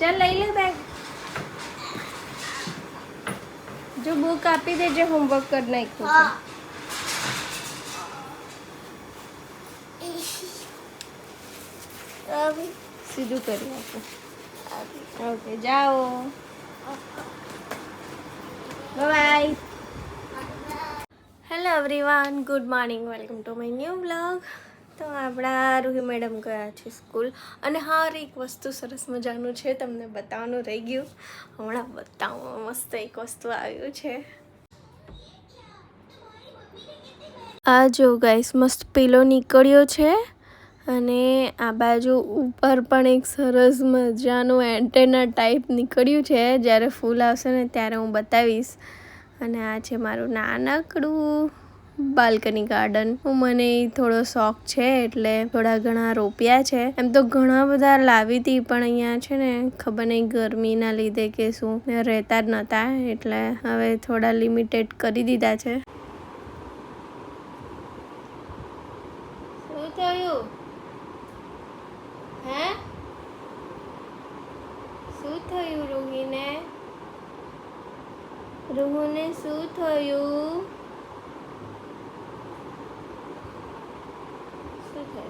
ચાલ લઈ લે બેગ જો બુક આપી દેજે હોમવર્ક કરી નાખ્યું હા છે સીધું કરી આપું ઓકે જાઓ bye hello everyone good morning welcome to my new blog તો આપણા રૂહી મેડમ ગયા છે સ્કૂલ. અને હાર એક વસ્તુ સરસ મજાનું છે, તમને બતાવવાનું રહી ગયું. હમણાં બતાવો, મસ્ત એક વસ્તુ આવ્યું છે. આ જો ગાઈસ મસ્ત પીલો નીકળ્યો છે. અને આ બાજુ ઉપર પણ એક સરસ મજાનું એન્ટેના ટાઈપ નીકળ્યું છે. જ્યારે ફૂલ આવશે ને ત્યારે હું બતાવીશ. અને આ છે મારું નાનકડું બાલ્કની ગાર્ડન. હું મને થોડો શોખ છે, એટલે થોડા ઘણા રોપ્યા છે. એમ તો ઘણા બધા લાવી હતી પણ અહીંયા છે ને ખબર નહીં ગરમીના લીધે કે શું. રહેતા જ નહોતા એટલે હવે થોડા લિમિટેડ કરી દીધા છે. શું થયું? હે? શું થયું રૂહીને? રૂહુને શું થયું? શું?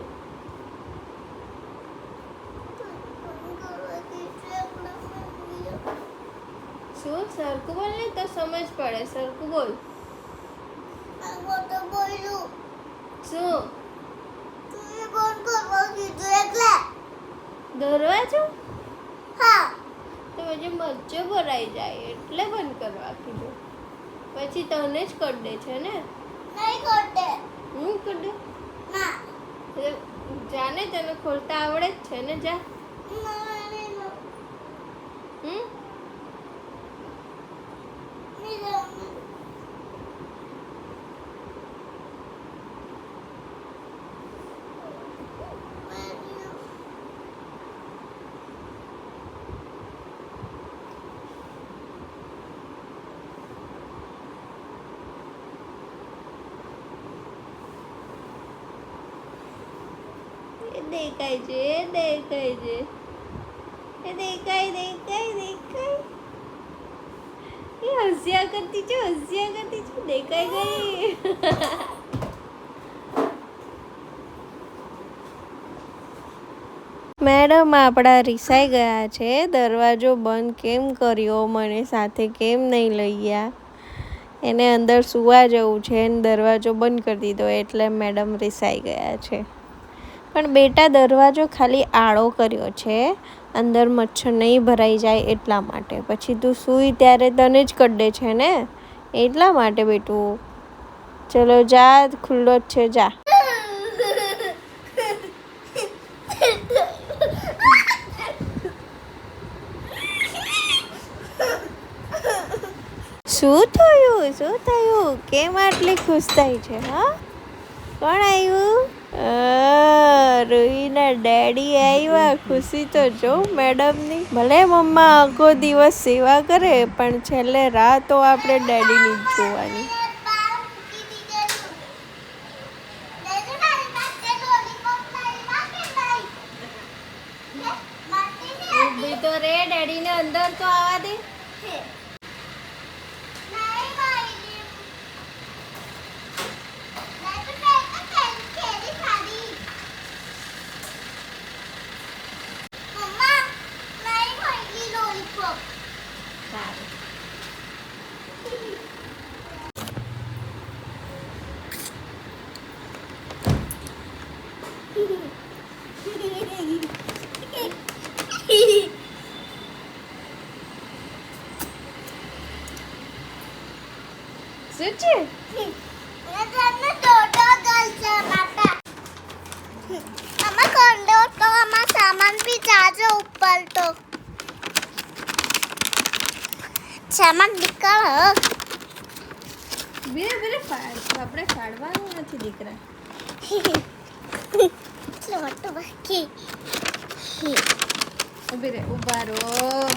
થયું શું સરખું બોલ ને તો સમજ પડે. સરખું બોલ. શું? દરવાજો? તો પછી મચ્છર ભરાઈ જાય. એટલે બંધ કરવા કીધું. પછી તને જ કરી દે છે ને? હું કરી દે એ જાને તને ખોલતા આવડે જ છે ને જા. હમ એ દેખાય છે, એ દેખાય છે. એ દેખાય દેખાય દેખાય. એ હસ્યા કરતી છે, હસ્યા કરતી છે, દેખાય ગઈ. મેડમ, આપણા રિસાઈ ગયા છે. દરવાજો બંધ કેમ કર્યો? મને સાથે કેમ નહીં લઈ ગયા? એને અંદર સુવા જવું છે. ને દરવાજો બંધ કરી દીધો એટલે મેડમ રિસાઈ ગયા છે. પણ બેટા દરવાજો ખાલી આડો કર્યો છે. અંદર મચ્છર નહીં ભરાઈ જાય એટલા માટે. પછી તું સૂઈ ત્યારે તને જ કડે છે ને? એટલા માટે બેટું. ચલો જા, ખુલ્લો જ છે, જા. શું થયું? શું થયું? કેમ આટલી ખુશ થાય છે, હા? કોણ આવ્યું રૂહીના ડેડી આવ્યા. ખુશી તો જો મેડમની. ભલે મમ્મા આખો દિવસ સેવા કરે, પણ છેલ્લે રાહ તો આપણે ડેડીની જ જોવાની. તો રે, ડેડીને અંદર તો આવવા દે. શું છે સામાન નીકળ બીરે બીરે ફાડ આપણે ફાડવાનું નથી દીકરા લોટો બાકી ઊભી રે ઊભા રહો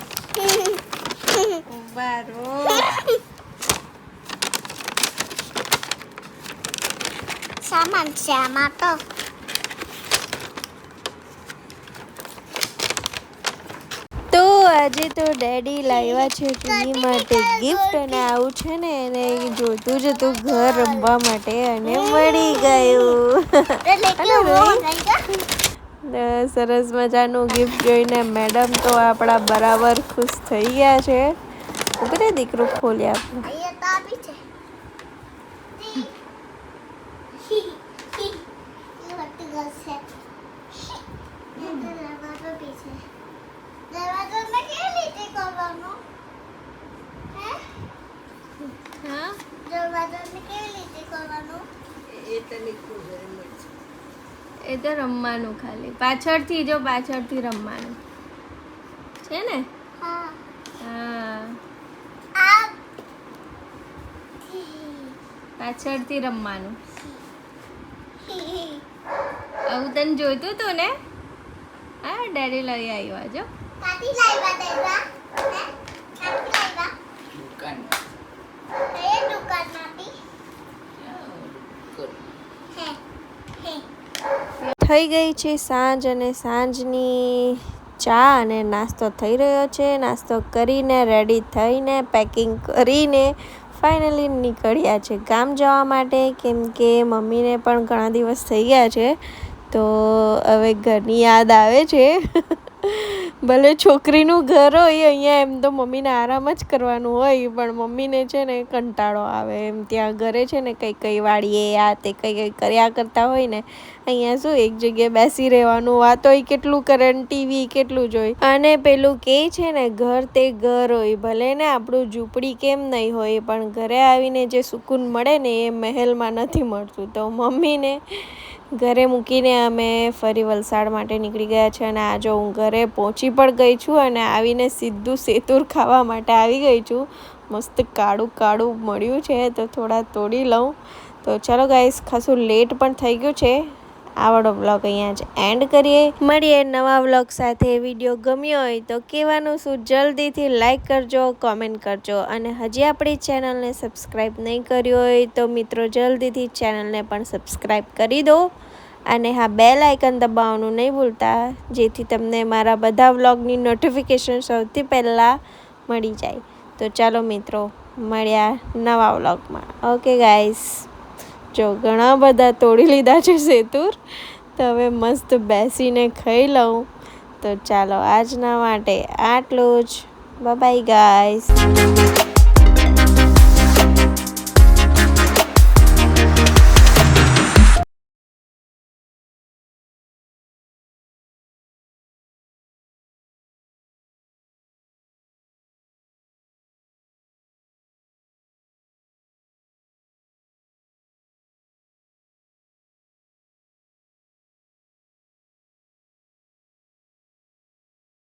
સામાન છે આમાં તો તો આજે તો ડેડી લાવ્યા છે ટીવી માટે ગિફ્ટ અને આવું છે ને એને જોતું જ હતું ઘર રમવા માટે અને મળી ગયું. સરસ મજાનું ગિફ્ટ જોઈને મેડમ તો આપણા બરાબર ખુશ થઈ ગયા છે. ઉભરે દીકરો ખોલ્યા. આપણે અહીંયા તો આપી છે ઈ વટી ગયું છે એ તો દરવાજો બી છે દરવાજો મેં કેવી રીતે કરવાનો હે હા દરવાજો મેં કેવી રીતે કરવાનો એ તો રમવાનું ખાલી. પાછળથી જો પાછળથી રમવાનું. છે ને? હા. પાછળથી રમવાનું. આવું તને જોઈતું હતું ને? હા ડેડી લઈ આવ્યા જો કાટી લાવ્યા દેવા હે કાટી લાવ્યા દુકાન એ દુકાનમાંથી હે હે થઈ ગઈ છે સાંજ અને સાંજની ચા અને નાસ્તો થઈ રહ્યો છે. નાસ્તો કરીને રેડી થઈને પેકિંગ કરીને ફાઇનલી નીકળ્યા છે. ગામ જવા માટે કેમ કે મમ્મીને પણ ઘણા દિવસ થઈ ગયા છે. તો હવે ઘરની યાદ આવે છે. ભલે છોકરીનું ઘર હોય, અહીંયા એમ તો મમ્મીને આરામ જ કરવાનું હોય, પણ મમ્મીને છે ને કંટાળો આવે. એમ ત્યાં ઘરે છે ને કંઈ કંઈ વાળીએ, આ તે કંઈ કંઈ કર્યા કરતા હોય ને, અહીંયા શું એક જગ્યાએ બેસી રહેવાનું વાતોય કેટલું કરે ટીવી કેટલું જોઈ. અને પેલું કે છે ને, ઘર તે ઘર હોય, ભલે ને આપણું ઝૂંપડી કેમ નહીં હોય, પણ ઘરે આવીને જે સુકૂન મળે ને, એ મહેલમાં નથી મળતું. તો મમ્મીને ઘરે મૂકીને અમે ફરી વલસાડ માટે નીકળી ગયા છે અને આજે હું ઘરે પહોંચી પણ ગઈ છું અને આવીને સીધું સેતુર ખાવા માટે આવી ગઈ છું. મસ્ત કાળું કાળું મળ્યું છે તો થોડા તોડી લઉં. તો ચાલો ગાઈસ ખાસું લેટ પણ થઈ ગયું છે. આવડો વ્લોગ અહીંયા જ એન્ડ કરીએ. મળીએ નવા બ્લોગ સાથે. વીડિયો ગમ્યો હોય તો કહેવાનું શું? જલ્દીથી લાઈક કરજો કોમેન્ટ કરજો અને હજી આપણી ચેનલને સબસ્ક્રાઈબ નહીં કર્યું હોય તો મિત્રો જલ્દીથી ચેનલને પણ સબસ્ક્રાઈબ કરી દો. અને હા બેલ આઇકન દબાવવાનું નહીં ભૂલતા, જેથી તમને મારા બધા વ્લોગની નોટિફિકેશન સૌથી પહેલાં મળી જાય. તો ચાલો મિત્રો, મળ્યા નવા વ્લોગમાં. ઓકે ગાઈસ જો ઘણા બધા તોડી લીધા છે સેતુર, તો હવે મસ્ત બેસીને ખાઈ લઉં. તો ચાલો, આજના માટે આટલું જ. Bye guys